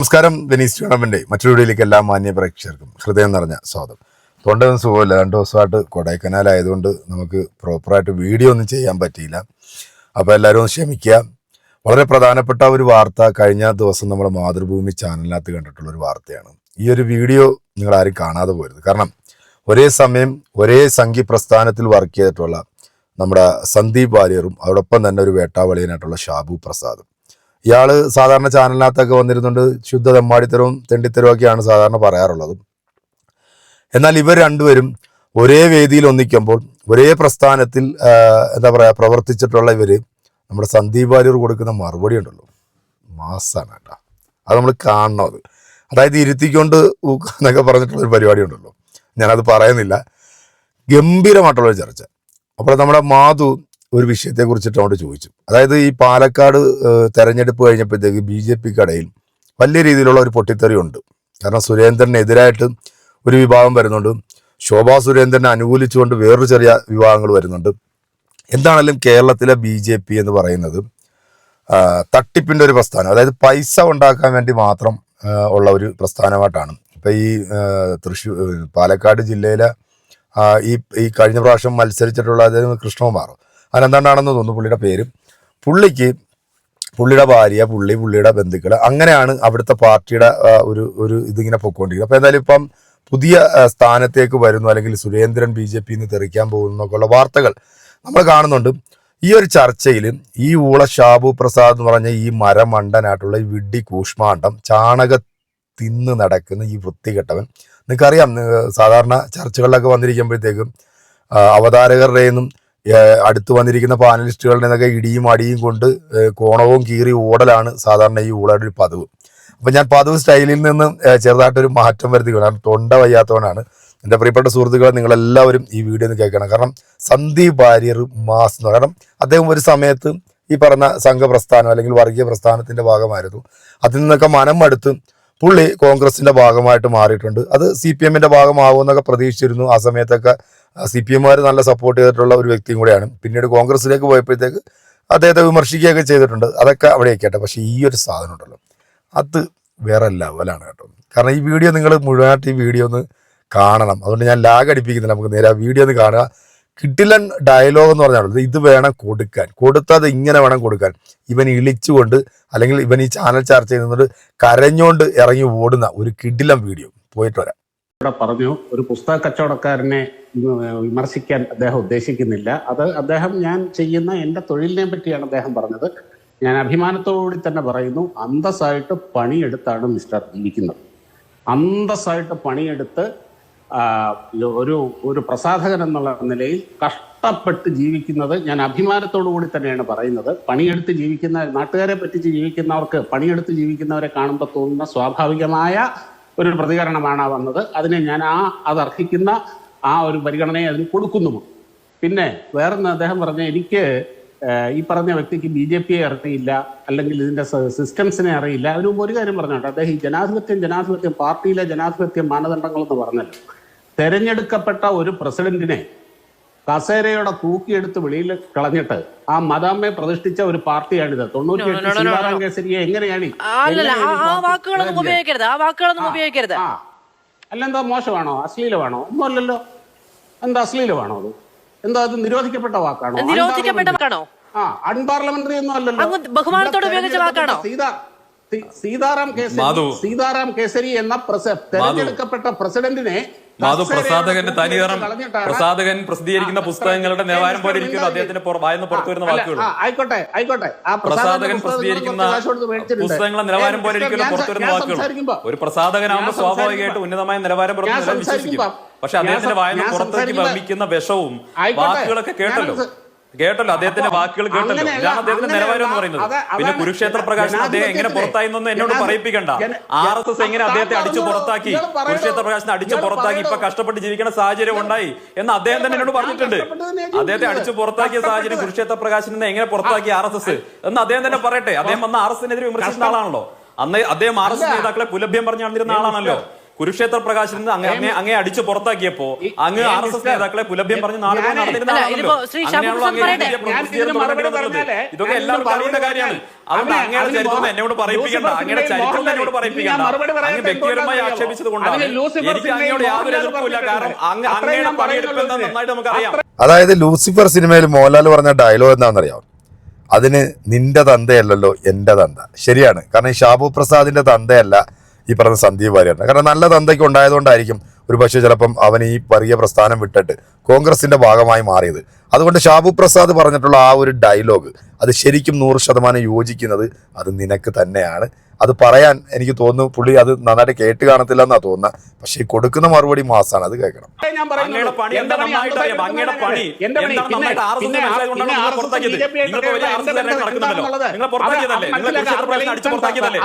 നമസ്കാരം ദനീസ് ടൂർണമെന്റ് മറ്റൊരു വീഡിയോയിലേക്ക് എല്ലാ മാന്യ പ്രേക്ഷകർക്കും ഹൃദയം നിറഞ്ഞ സ്വാഗതം. തൊണ്ടൊന്നും സുഖമില്ല. രണ്ട് ദിവസമായിട്ട് കൊടൈക്കനാൽ ആയതുകൊണ്ട് നമുക്ക് പ്രോപ്പറായിട്ട് വീഡിയോ ഒന്നും ചെയ്യാൻ പറ്റിയില്ല. അപ്പോൾ എല്ലാവരും ഒന്ന് ക്ഷമിക്കുക. വളരെ പ്രധാനപ്പെട്ട ഒരു വാർത്ത കഴിഞ്ഞ ദിവസം നമ്മുടെ മാതൃഭൂമി ചാനലിനകത്ത് കണ്ടിട്ടുള്ള ഒരു വാർത്തയാണ്. ഈ ഒരു വീഡിയോ നിങ്ങൾ ആരും കാണാതെ പോരുത്. കാരണം ഒരേ സമയം ഒരേ സംഘി പ്രസ്ഥാനത്തിൽ വർക്ക് ചെയ്തിട്ടുള്ള നമ്മുടെ സന്ദീപ് വാര്യറും അതോടൊപ്പം തന്നെ ഒരു വേട്ടാവളിയനായിട്ടുള്ള ഷാബു പ്രസാദും. ഇയാൾ സാധാരണ ചാനലിനകത്തൊക്കെ വന്നിരുന്നുണ്ട് ശുദ്ധ തെമ്മാടിത്തരവും തെണ്ടിത്തരവും ഒക്കെയാണ് സാധാരണ പറയാറുള്ളത്. എന്നാൽ ഇവർ രണ്ടുപേരും ഒരേ വേദിയിൽ ഒന്നിക്കുമ്പോൾ ഒരേ പ്രസ്ഥാനത്തിൽ എന്താ പറയുക പ്രവർത്തിച്ചിട്ടുള്ള ഇവർ നമ്മുടെ സന്ദീപ് വാര്യർ കൊടുക്കുന്ന മറുപടി ഉണ്ടല്ലോ. മാസാണ് കേട്ടോ. അത് നമ്മൾ കാണണം അത്. അതായത് ഇരുത്തിക്കൊണ്ട് എന്നൊക്കെ പറഞ്ഞിട്ടുള്ള ഒരു പരിപാടി ഉണ്ടല്ലോ. ഞാനത് പറയുന്നില്ല. ഗംഭീരമായിട്ടുള്ളൊരു ചർച്ച. അപ്പോൾ നമ്മുടെ മാധു ഒരു വിഷയത്തെ കുറിച്ചിട്ട് അങ്ങോട്ട് ചോദിച്ചു. അതായത് ഈ പാലക്കാട് തെരഞ്ഞെടുപ്പ് കഴിഞ്ഞപ്പോഴത്തേക്ക് ബി ജെ പിക്കിടയിൽ കടയിൽ വലിയ രീതിയിലുള്ള ഒരു പൊട്ടിത്തെറി ഉണ്ട്. കാരണം സുരേന്ദ്രനെതിരായിട്ട് ഒരു വിഭാഗം വരുന്നുണ്ട്. ശോഭാ സുരേന്ദ്രനെ അനുകൂലിച്ചുകൊണ്ട് വേറൊരു ചെറിയ വിഭാഗങ്ങൾ വരുന്നുണ്ട്. എന്താണെങ്കിലും കേരളത്തിലെ ബി ജെ പി എന്ന് പറയുന്നത് തട്ടിപ്പിന്റെ ഒരു പ്രസ്ഥാനം അതായത് പൈസ ഉണ്ടാക്കാൻ വേണ്ടി മാത്രം ഉള്ള ഒരു പ്രസ്ഥാനമായിട്ടാണ്. ഇപ്പം ഈ തൃശ്ശൂർ പാലക്കാട് ജില്ലയിലെ ഈ ഈ കഴിഞ്ഞ പ്രാവശ്യം മത്സരിച്ചിട്ടുള്ള അദ്ദേഹം കൃഷ്ണകുമാർ. അനന്താണ്ടാണെന്ന് തോന്നുന്നു പുള്ളിയുടെ പേര്. പുള്ളിക്ക് പുള്ളിയുടെ ഭാര്യ പുള്ളി പുള്ളിയുടെ ബന്ധുക്കൾ അങ്ങനെയാണ് അവിടുത്തെ പാർട്ടിയുടെ ഒരു ഒരു ഇതിങ്ങനെ പൊക്കോണ്ടിരിക്കുന്നത്. അപ്പോൾ എന്തായാലും ഇപ്പം പുതിയ സ്ഥാനത്തേക്ക് വരുന്നു അല്ലെങ്കിൽ സുരേന്ദ്രൻ ബി ജെ പിന്ന് തെറിക്കാൻ പോകുന്നു എന്നൊക്കെയുള്ള വാർത്തകൾ നമ്മൾ കാണുന്നുണ്ട്. ഈ ഒരു ചർച്ചയിൽ ഈ ഊള ഷാബു പ്രസാദ് എന്ന് പറഞ്ഞ ഈ മരമണ്ടനായിട്ടുള്ള ഈ വിഡ്ഡി കൂഷ്മാണ്ഡം ചാണക തിന്ന് നടക്കുന്ന ഈ വൃത്തികെട്ടവൻ. നിങ്ങൾക്കറിയാം സാധാരണ ചർച്ചകളിലൊക്കെ വന്നിരിക്കുമ്പോഴത്തേക്കും അവതാരകരുടെ നിന്നും അടുത്ത് വന്നിരിക്കുന്ന പാനലിസ്റ്റുകളുടെ നിന്നൊക്കെ ഇടിയും അടിയും കൊണ്ട് കോണവും കീറി ഓടലാണ് സാധാരണ ഈ ഊളയുടെ ഒരു പതിവ്. അപ്പൊ ഞാൻ പതിവ് സ്റ്റൈലിൽ നിന്ന് ചെറുതായിട്ടൊരു മാറ്റം വരുത്തി കാരണം തൊണ്ട വയ്യാത്തവനാണ്. എന്റെ പ്രിയപ്പെട്ട സുഹൃത്തുക്കളെ നിങ്ങളെല്ലാവരും ഈ വീഡിയോ ഒന്ന് കേൾക്കണം. കാരണം സന്ദീപ് വാര്യർ മാസ് കാരണം അദ്ദേഹം ഒരു സമയത്ത് ഈ പറഞ്ഞ സംഘപ്രസ്ഥാനം അല്ലെങ്കിൽ വർഗീയ പ്രസ്ഥാനത്തിന്റെ ഭാഗമായിരുന്നു. അതിൽ നിന്നൊക്കെ മനം മടുത്ത് പുള്ളി കോൺഗ്രസിന്റെ ഭാഗമായിട്ട് മാറിയിട്ടുണ്ട്. അത് സി പി എമ്മിന്റെ ഭാഗമാകുമെന്നൊക്കെ പ്രതീക്ഷിച്ചിരുന്നു. ആ സമയത്തൊക്കെ സി പി എമ്മുകാർ നല്ല സപ്പോർട്ട് ചെയ്തിട്ടുള്ള ഒരു വ്യക്തിയും കൂടെയാണ്. പിന്നീട് കോൺഗ്രസിലേക്ക് പോയപ്പോഴത്തേക്ക് അദ്ദേഹത്തെ വിമർശിക്കുകയൊക്കെ ചെയ്തിട്ടുണ്ട്. അതൊക്കെ അവിടെ ആയിക്കട്ടെ പക്ഷേ ഈ ഒരു സാധനം ഉണ്ടല്ലോ. അത് വേറെ ലെവലാണ് കേട്ടോ. കാരണം ഈ വീഡിയോ നിങ്ങൾ മുഴുവനായിട്ട് ഈ വീഡിയോ ഒന്ന് കാണണം. അതുകൊണ്ട് ഞാൻ ലാഗ് അടിപ്പിക്കുന്നില്ല. നമുക്ക് നേരെ ആ വീഡിയോ ഒന്ന് കാണുക. കിട്ടില്ലൻ ഡയലോഗ് എന്ന് പറഞ്ഞാൽ ഇത് വേണം കൊടുക്കാൻ. കൊടുത്തത് ഇങ്ങനെ വേണം കൊടുക്കാൻ. ഇവൻ ഇളിച്ചുകൊണ്ട് അല്ലെങ്കിൽ ഇവൻ ഈ ചാനൽ ചർച്ച ചെയ്യുന്നത് കരഞ്ഞുകൊണ്ട് ഇറങ്ങി ഓടുന്ന ഒരു കിടിലൻ വീഡിയോ പോയിട്ട് വരാം. ഇവിടെ പറഞ്ഞു ഒരു പുസ്തക കച്ചവടക്കാരനെ വിമർശിക്കാൻ അദ്ദേഹം ഉദ്ദേശിക്കുന്നില്ല. അത് അദ്ദേഹം ഞാൻ ചെയ്യുന്ന എന്റെ തൊഴിലിനെ പറ്റിയാണ് അദ്ദേഹം പറഞ്ഞത്. ഞാൻ അഭിമാനത്തോടുകൂടി തന്നെ പറയുന്നു അന്തസ്സായിട്ട് പണിയെടുത്താണ് മിസ്റ്റർ ജീവിക്കുന്നത്. അന്തസ്സായിട്ട് പണിയെടുത്ത് ഒരു ഒരു പ്രസാധകൻ എന്നുള്ള നിലയിൽ കഷ്ടപ്പെട്ട് ജീവിക്കുന്നത് ഞാൻ അഭിമാനത്തോടു കൂടി തന്നെയാണ് പറയുന്നത്. പണിയെടുത്ത് ജീവിക്കുന്ന നാട്ടുകാരെ പറ്റിച്ച് ജീവിക്കുന്നവർക്ക് പണിയെടുത്ത് ജീവിക്കുന്നവരെ കാണുമ്പോൾ തോന്നുന്ന സ്വാഭാവികമായ ഒരു പ്രതികരണമാണ് വന്നത്. അതിനെ ഞാൻ ആ അത് അർഹിക്കുന്ന ആ ഒരു പരിഗണനയെ അതിന് കൊടുക്കുന്നു പിന്നെ വേറൊന്ന് അദ്ദേഹം പറഞ്ഞ എനിക്ക് ഈ പറഞ്ഞ വ്യക്തിക്ക് ബി ജെ പിയെ അറിയില്ല അല്ലെങ്കിൽ ഇതിന്റെ സിസ്റ്റംസിനെ അറിയില്ല. അതിന് ഒരു കാര്യം പറഞ്ഞോട്ടെ. അദ്ദേഹം ഈ ജനാധിപത്യം ജനാധിപത്യം പാർട്ടിയിലെ ജനാധിപത്യം മാനദണ്ഡങ്ങൾ എന്ന് പറഞ്ഞല്ലോ. തെരഞ്ഞെടുക്കപ്പെട്ട ഒരു പ്രസിഡന്റിനെ കസേരയോടെ തൂക്കിയെടുത്ത് വെളിയിൽ കളഞ്ഞിട്ട് ആ മദാമ്മയെ പ്രതിഷ്ഠിച്ച ഒരു പാർട്ടിയാണിത്. തൊണ്ണൂറ്റി എട്ട് സീതാറാം കേസരിയെ എങ്ങനെയാണ്? അല്ല എന്താ ആ- വാക്കുകളൊന്നും ഉപയോഗിക്കരുത് ആ വാക്കുകളൊന്നും ഉപയോഗിക്കരുത്. അല്ലെന്താ മോശമാണോ? അശ്ലീലമാണോ? ഒന്നും അല്ലല്ലോ എന്താ അശ്ലീലമാണോ അത്? എന്താ അത് നിരോധിക്കപ്പെട്ട വാക്കാണോ? നിരോധിക്കപ്പെട്ട വാക്കാണോ? ആ അൺപാർലമെന്ററി ഒന്നും അല്ലല്ലോ. അങ്ങ് ബഹുമാനത്തോടെ ഉപയോഗിച്ച വാക്കാണോ? സീതാ സീതാറാം കേസരി. സീതാറാം കേസരി എന്ന തെരഞ്ഞെടുക്കപ്പെട്ട പ്രസിഡന്റിനെ മാധു പ്രസാദകന്റെ തനിനിറം പ്രസാദകൻ പ്രസിദ്ധീകരിക്കുന്ന പുസ്തകങ്ങളുടെ നിലവാരം പോലെ ഇരിക്കുന്നു. അദ്ദേഹത്തിന്റെ വായന്ന് പുറത്തു വരുന്ന വാക്കുകൾ ആയിക്കോട്ടെ ആയിക്കോട്ടെ. പ്രസാദകൻ പ്രസിദ്ധീകരിക്കുന്ന. പുസ്തകങ്ങളുടെ നിലവാരം പോലെ ഇരിക്കുന്ന പുറത്തു വരുന്ന വാക്കുകൾ ഒരു പ്രസാദകനാകുമ്പോൾ സ്വാഭാവികമായിട്ട് ഉന്നതമായ നിലവാരം പുറത്തു വിശ്വസിക്കും പക്ഷെ അദ്ദേഹത്തിന്റെ വായന പുറത്തേക്ക് സംസാരിക്കുമ്പോ- വിഷവും വാക്കുകളൊക്കെ കേട്ടല്ലോ. കേട്ടല്ലോ അദ്ദേഹത്തിന്റെ വാക്കുകൾ കേട്ടല്ലോ. ഇതാണ് അദ്ദേഹത്തിന്റെ. നിലവാരം എന്ന് പറയുന്നത്. പിന്നെ കുരുക്ഷേത്ര പ്രകാശനം അദ്ദേഹം എങ്ങനെ പുറത്തായി എന്നൊന്നും എന്നോട് പറയിപ്പിക്കണ്ട. ആർ എസ് എസ് എങ്ങനെ അദ്ദേഹത്തെ അടിച്ചു പുറത്താക്കി? കുരുക്ഷേത്ര പ്രകാശനം അടിച്ചു പുറത്താക്കി ഇപ്പൊ കഷ്ടപ്പെട്ട് ജീവിക്കുന്ന സാഹചര്യം ഉണ്ടായി എന്ന് അദ്ദേഹം തന്നെ എന്നോട് പറഞ്ഞിട്ടുണ്ട്. അദ്ദേഹത്തെ അടിച്ചു പുറത്താക്കിയ സാഹചര്യം കുരുക്ഷേത്ര പ്രകാശനെ എങ്ങനെ പുറത്താക്കി ആർ എസ് എസ്? എന്ന് അദ്ദേഹം തന്നെ പറയട്ടെ. അദ്ദേഹം വന്ന ആർ എസ് എസിനെതിരെ വിമർശിക്കുന്ന ആളാണല്ലോ. അന്ന് അദ്ദേഹം ആർ എസ് എസ് നേതാക്കളെ പുലഭ്യം പറഞ്ഞു നടന്നിരുന്ന ആളാണല്ലോ. കുരുക്ഷേത്ര പ്രകാശിൽ നിന്ന് അങ്ങ് അങ്ങേ അങ്ങേ അടിച്ചു പുറത്താക്കിയപ്പോ അങ്ങ് ആർ എസ് എസ് നേതാക്കളെ പുലഭ്യം പറഞ്ഞ് ഇതൊക്കെ എല്ലാവർക്കും അറിയേണ്ട അറിയുന്ന കാര്യമാണ്. അതുകൊണ്ട് അങ്ങയുടെ ചരിത്രം എന്നോട് പറയിപ്പിക്കണ്ട. അങ്ങയുടെ ചരിത്രം എന്നോട് പറയിപ്പിക്കണ്ട. അങ്ങ് വ്യക്തിപരമായി ആക്ഷേപിച്ചത് കൊണ്ടാണ് എനിക്ക് അങ്ങയോട് യാതൊരു എതിർപ്പില്ല കാരണം അങ്ങ് അങ്ങയുടെ പറയുന്നുള്ളൂ. നന്നായിട്ട് നമുക്കറിയാം. അതായത് ലൂസിഫർ സിനിമയിൽ മോഹൻലാൽ പറഞ്ഞ ഡയലോഗ് എന്താണെന്നറിയാം? അതിന് നിന്റെ തന്തയല്ലല്ലോ എന്റെ തന്ത. ശരിയാണ്. കാരണം ഈ ഷാബു പ്രസാദിന്റെ തന്തയല്ല ഈ പറഞ്ഞ സന്ദീപ് വാര്യറിന് കാരണം നല്ല തന്തയ്ക്ക് ഉണ്ടായതുകൊണ്ടായിരിക്കും ഒരു പക്ഷേ ചിലപ്പം അവൻ ഈ വലിയ പ്രസ്ഥാനം വിട്ടിട്ട് കോൺഗ്രസിന്റെ ഭാഗമായി മാറിയത്. അതുകൊണ്ട് ഷാബു പ്രസാദ് പറഞ്ഞിട്ടുള്ള ആ ഒരു ഡയലോഗ് അത് ശരിക്കും നൂറ് ശതമാനം യോജിക്കുന്നത് അത് നിനക്ക് തന്നെയാണ്. അത് പറയാൻ എനിക്ക് തോന്നുന്നു പുള്ളി അത് നന്നായിട്ട് കേട്ട് കാണത്തില്ല എന്നാ തോന്നുന്നത് പക്ഷേ ഈ കൊടുക്കുന്ന മറുപടി മാസാണ് അത് കേൾക്കണം. അത് പുറത്താക്കിയതല്ലേ?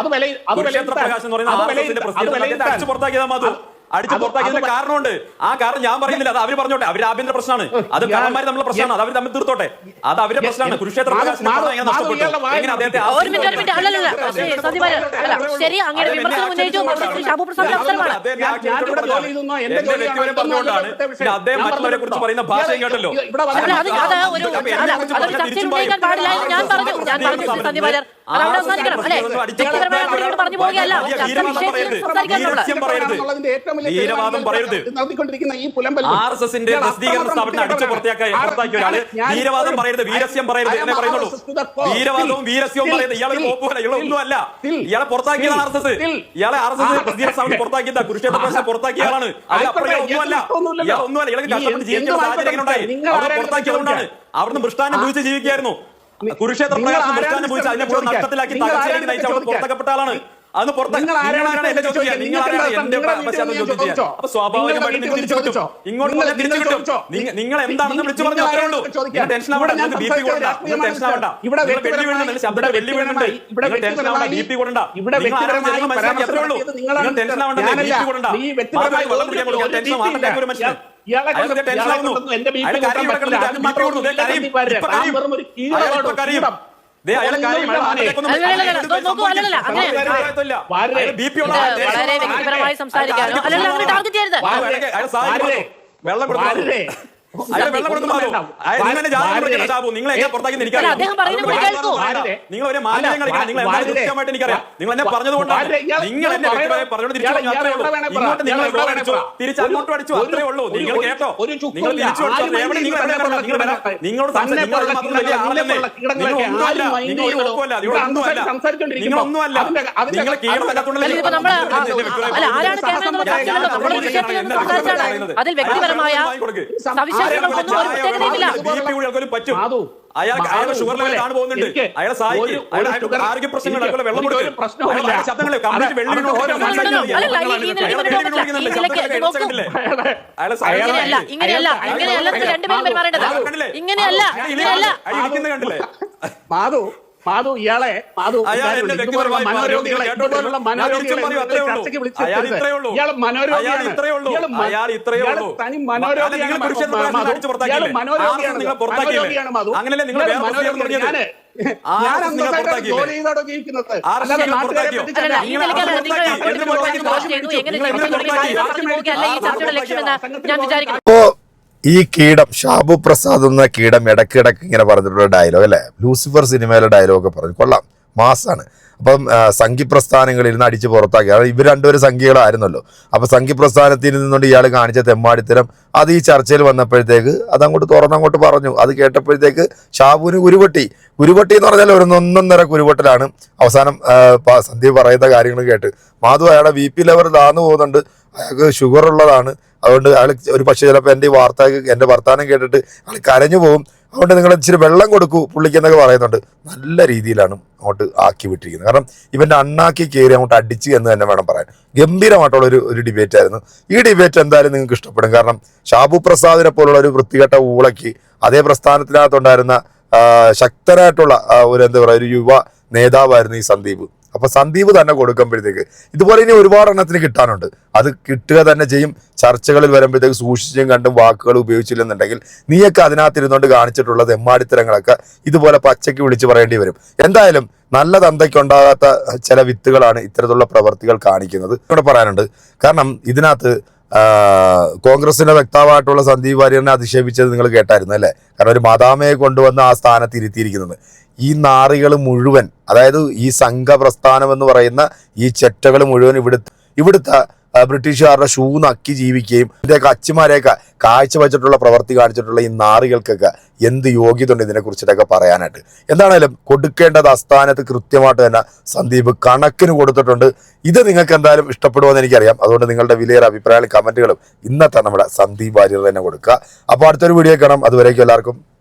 അടിച്ചു പുറത്താക്കിയതാ മാധു അത് അടിച്ചു അത് പുറത്താക്കിയതിന്റെ അത് കാരണമുണ്ട് ആ കാരണം ഞാൻ പറയുന്നില്ല അത് അവർ പറഞ്ഞോട്ടെ അവർ ആഭ്യന്തര പ്രശ്നമാണ് അത് കള്ളന്മാര് തമ്മിലുള്ള പ്രശ്നമാണ് അത് അവർ തമ്മിൽ തീർത്തോട്ടെ അത് അവരുടെ പ്രശ്നമാണ് കുരുക്ഷേത്ര അദ്ദേഹം പറഞ്ഞുകൊണ്ടാണ്. പിന്നെ മറ്റുള്ളവരെ കുറിച്ച് പറയുന്ന ഭാഷ കേട്ടല്ലോ ഞാൻ പറഞ്ഞു പറഞ്ഞു ശ്രീ സന്ദീപ് വാര്യർ അത് അവിടെ അവസാനിക്കണം അല്ലെ വ്യക്തിപരമായ അങ്ങോട്ട് പറഞ്ഞു പോവുകയല്ല. ചർച്ച വിഷയത്തിൽ സംസാരിക്കാൻ നമ്മൾ വീരവാദം പറയരുത്. ഈ പുലമ്പൽ ആർ എസ് എസിന്റെ പ്രസിദ്ധീകരണ സ്ഥാപനം അടിച്ചു പുറത്താക്കിയ പുറത്താക്കിയ ഒരാൾ വീരവാദം പറയരുത്. വീരസ്യം പറയരുത് എന്നേ പറയുന്നുള്ളൂ. വീരവാദവും വീരസ്യവും പറയരുത് ഇയാളെ കോപ്പുമല്ല ഇയാളെ ഒന്നുമല്ല. ഇയാളെ പുറത്താക്കിയതാണ് ആർ എസ് എസ്. ഇയാളെ ആർ എസ് എസ് പ്രസിദ്ധീകരണ സ്ഥാപനം പുറത്താക്കിയതാ. കുരുക്ഷേത്ര പ്രശ്നം പുറത്താക്കിയ ആളാണ് ഒന്നുമല്ല. ഇയാൾ ഒന്നുമല്ല. ഇയാളെ കഷ്ടപ്പെട്ട് ജീവിക്കുന്ന സാഹചര്യം ഉണ്ടായി അവിടെ പുറത്താക്കിയതുകൊണ്ടാണ്. അവിടുന്ന് മൃഷ്ടാനം ജീവിക്കായിരുന്നു കുരുക്ഷേത്ര ആരാണ് മൃഷ്ടാനം പൂജിച്ച് അതിനെ മുഴുവൻ നഷ്ടത്തിലാക്കി തകർച്ചയിലേക്ക് അവിടെ? ആളാണ്. അന്ന് പുറത്ത് നിങ്ങൾ ആരാണ് എന്റെ ചോദ്യം നിങ്ങൾ ആരാണ് എന്റെ പശ്ചാത്തലം ചോദ്യം? അപ്പൊ സ്വാഭാവികമായിട്ടും നിങ്ങൾ തിരിച്ചു കിട്ടും. ഇങ്ങോട്ട് തിരിച്ചു കിട്ടും. നിങ്ങൾ എന്താണെന്ന് വിളിച്ചു പറഞ്ഞു അത്രേ ഉള്ളൂ. നിങ്ങൾ ടെൻഷൻ ആവണ്ട. നിങ്ങൾക്ക് ബി പി കൂടണ്ട നിങ്ങൾ ടെൻഷൻ ആവണ്ട. ഇവിടെ വെള്ളി വീഴുന്നുണ്ട് ശബ്ദം വെള്ളി വീഴുന്നുണ്ട് ഇവിടെ ടെൻഷൻ ആവണ്ട. ബി പി കൂടണ്ട ഇവിടെ മനസ്സിലാക്കി അത്രേ ഉള്ളൂ നിങ്ങൾ ടെൻഷൻ ആവണ്ട. ബി പി കൂടണ്ട വെള്ളം കുടിക്കാൻ കൊടുക്കുക ടെൻഷൻ BP ഒരു മനുഷ്യൻ ഇയാളെ എന്റെ കൂട്ടാൻ പറ്റില്ല. ബി വെറും ഒരു വളരെ വ്യക്തിപരമായി സംസാരിക്കാനോ അല്ലല്ല അങ്ങനെ ടാർഗറ്റ് ചെയ്യരുത്. വെള്ളം നിങ്ങൾ എന്നെ ജാതി നിങ്ങൾ എന്നെ പുറത്താക്കി അല്ല, അദ്ദേഹം പറയുന്നത് കൂടി കേൾക്കൂ. നിങ്ങൾ ഒരു മാലിന്യം കളിക്കണം നിങ്ങൾ എന്താണ് കൃത്യമായിട്ട് എനിക്കറിയാം. നിങ്ങൾ എന്നെ പറഞ്ഞതുകൊണ്ടാണ് നിങ്ങൾ എന്നെ വ്യക്തിപരമായി പറഞ്ഞോണ്ട് തിരിച്ചു ഇങ്ങോട്ട് നിങ്ങൾ ഇവിടെ അടിച്ചു തിരിച്ച് അങ്ങോട്ട് അടിച്ചു അത്രേ ഉള്ളൂ. നിങ്ങൾ കേട്ടോ. നിങ്ങൾ തിരിച്ചു നിങ്ങളോട് നിങ്ങളൊന്നുമല്ല നിങ്ങൾ സംസാരിച്ചാണ് അതിൽ വ്യക്തിപരമായ ഒരു പ്രത്യേകതയുമില്ല പറ്റും. മാധു, അയാൾ മാധു, ഷുഗർ ലെവൽ കാണു പോകുന്നുണ്ട് അയാളെ സഹായിക്കും. ഒരു ആരോഗ്യ പ്രശ്നങ്ങൾ അതുപോലെ വെള്ളം. ശബ്ദങ്ങളെ കംപ്ലീറ്റ് വെള്ളി ഇങ്ങനെയല്ല? ഇങ്ങനെയല്ല ഇങ്ങനെയല്ല രണ്ടുപേരും പെരുമാറേണ്ടത് ഇങ്ങനെയല്ല ഇങ്ങനെയല്ല. അയാൾ ഇരിക്കുന്നത് കണ്ടില്ലേ? മാധു മാധു ഇയാളെ മാധു ഇതുപോലുള്ള മനോരോഗികളെ ഇതുപോലുള്ള ഉള്ളൂ. ചർച്ചയ്ക്ക് വിളിച്ചു അയാൾ ഇത്രയേ ഉള്ളൂ. ഇയാൾ മനോരോഗിയാണ് ഇത്രയേ ഉള്ളൂ. ഇയാൾ. തനി മനോരോഗിയാണ് ഇയാൾ മനോരോഗിയാണ് നിങ്ങൾ മാധു. മനോരോഗിയാണ്. ഞാൻ വിചാരിക്കുന്നു ഈ കീടം ഷാബു പ്രസാദ് എന്ന കീടം ഇടയ്ക്കിടയ്ക്ക് ഇങ്ങനെ പറഞ്ഞിട്ടുള്ള ഡയലോഗ് അല്ലേ? ലൂസിഫർ സിനിമയിലെ ഡയലോഗ് പറഞ്ഞു. കൊള്ളാം. മാസാണ്. അപ്പം സംഘി പ്രസ്ഥാനങ്ങളിൽ നിന്ന് അടിച്ച് പുറത്താക്കി. അതായത് ഇവർ രണ്ടുപേരും സംഘികളായിരുന്നല്ലോ. അപ്പൊ സംഘി പ്രസ്ഥാനത്തിൽ നിന്നുകൊണ്ട് ഇയാൾ കാണിച്ച തെമ്മാടിത്തരം അത് ഈ ചർച്ചയിൽ വന്നപ്പോഴത്തേക്ക് അതങ്ങോട്ട് തുറന്നങ്ങോട്ട് പറഞ്ഞു. അത് കേട്ടപ്പോഴത്തേക്ക് ഷാബുവിന് ഉരുപൊട്ടി ഉരുപൊട്ടി എന്ന് പറഞ്ഞാൽ ഒരു ഒന്നൊന്നര കുരുപൊട്ടലാണ്. അവസാനം സന്ധ്യ പറയുന്ന കാര്യങ്ങൾ കേട്ട്. മാധു അയാളെ ബി പി ലെവൽ താന്നു പോകുന്നുണ്ട്. അയാൾക്ക് ഷുഗർ ഉള്ളതാണ്. അതുകൊണ്ട് അയാൾ ഒരു പക്ഷേ ചിലപ്പോൾ എന്റെ ഈ വാർത്ത എന്റെ വർത്തമാനം കേട്ടിട്ട് അയാൾ കരഞ്ഞു പോകും. അതുകൊണ്ട് നിങ്ങൾ ഇച്ചിരി വെള്ളം കൊടുക്കൂ പുള്ളിക്ക് എന്നൊക്കെ പറയുന്നുണ്ട്. നല്ല രീതിയിലാണ് അങ്ങോട്ട് ആക്കി വിട്ടിരിക്കുന്നത്. കാരണം ഇവന്റെ അണ്ണാക്കി കയറി അങ്ങോട്ട് അടിച്ചു എന്ന് തന്നെ വേണം പറയാൻ. ഗംഭീരമായിട്ടുള്ള ഒരു ഒരു ഡിബേറ്റ് ആയിരുന്നു. ഈ ഡിബേറ്റ് എന്തായാലും നിങ്ങൾക്ക് ഇഷ്ടപ്പെടും. കാരണം ഷാബു പ്രസാദിനെ പോലുള്ള ഒരു വൃത്തികെട്ട ഊളയ്ക്ക് അതേ പ്രസ്ഥാനത്തിനകത്തുണ്ടായിരുന്ന ശക്തരായിട്ടുള്ള ഒരു എന്താ പറയുക ഒരു യുവ നേതാവായിരുന്നു ഈ സന്ദീപ്. അപ്പൊ സന്ദീപ് തന്നെ കൊടുക്കുമ്പോഴത്തേക്ക് ഇതുപോലെ ഇനി ഒരുപാട് എണ്ണത്തിന് കിട്ടാനുണ്ട്. അത് കിട്ടുക തന്നെ ചെയ്യും. ചർച്ചകളിൽ വരുമ്പോഴത്തേക്ക് സൂക്ഷിച്ചും കണ്ടും വാക്കുകൾ ഉപയോഗിച്ചില്ലെന്നുണ്ടെങ്കിൽ നീയൊക്കെ അതിനകത്തിരുന്നുകൊണ്ട് കാണിച്ചിട്ടുള്ളത് എമ്മാടിത്തരങ്ങളൊക്കെ ഇതുപോലെ പച്ചയ്ക്ക് വിളിച്ചു പറയേണ്ടി വരും. എന്തായാലും നല്ല തന്തയ്ക്കുണ്ടാകാത്ത ചില വിത്തുകളാണ് ഇത്തരത്തിലുള്ള പ്രവർത്തികൾ കാണിക്കുന്നത്. ഇവിടെ പറയാനുണ്ട്. കാരണം ഇതിനകത്ത് കോൺഗ്രസിന്റെ വ്യക്താവായിട്ടുള്ള സന്ദീപ് വാര്യറിനെ അധിക്ഷേപിച്ചത് നിങ്ങൾ കേട്ടായിരുന്നു അല്ലേ? കാരണം ഒരു മദാമയെ കൊണ്ടുവന്ന് ആ സ്ഥാനത്ത് ഇരുത്തിയിരിക്കുന്നത്. ഈ നാറികൾ മുഴുവൻ അതായത് ഈ സംഘപ്രസ്ഥാനം എന്ന് പറയുന്ന ഈ ചെറ്റകൾ മുഴുവൻ ഇവിടുത്തെ ഇവിടുത്തെ ബ്രിട്ടീഷുകാരുടെ ഷൂ നക്കി ജീവിക്കുകയും ഇതിന്റെയൊക്കെ അച്ഛന്മാരെയൊക്കെ കാഴ്ച വെച്ചിട്ടുള്ള പ്രവൃത്തി കാണിച്ചിട്ടുള്ള ഈ നാറികൾക്കൊക്കെ എന്ത് യോഗ്യത ഉണ്ട് ഇതിനെ കുറിച്ചിട്ടൊക്കെ പറയാനായിട്ട്. എന്താണേലും കൊടുക്കേണ്ടത് അസ്ഥാനത്ത് കൃത്യമായിട്ട് തന്നെ സന്ദീപ് കണക്കിന് കൊടുത്തിട്ടുണ്ട്. ഇത് നിങ്ങൾക്ക് എന്തായാലും ഇഷ്ടപ്പെടുമെന്ന് എനിക്കറിയാം. അതുകൊണ്ട് നിങ്ങളുടെ വിലയേറെ അഭിപ്രായങ്ങളും കമന്റുകളും ഇന്നത്തെ നമ്മുടെ സന്ദീപ് വാര്യർ തന്നെ കൊടുക്കുക. അപ്പോൾ അടുത്തൊരു വീഡിയോ കാണാം. അതുവരേക്കും എല്ലാവർക്കും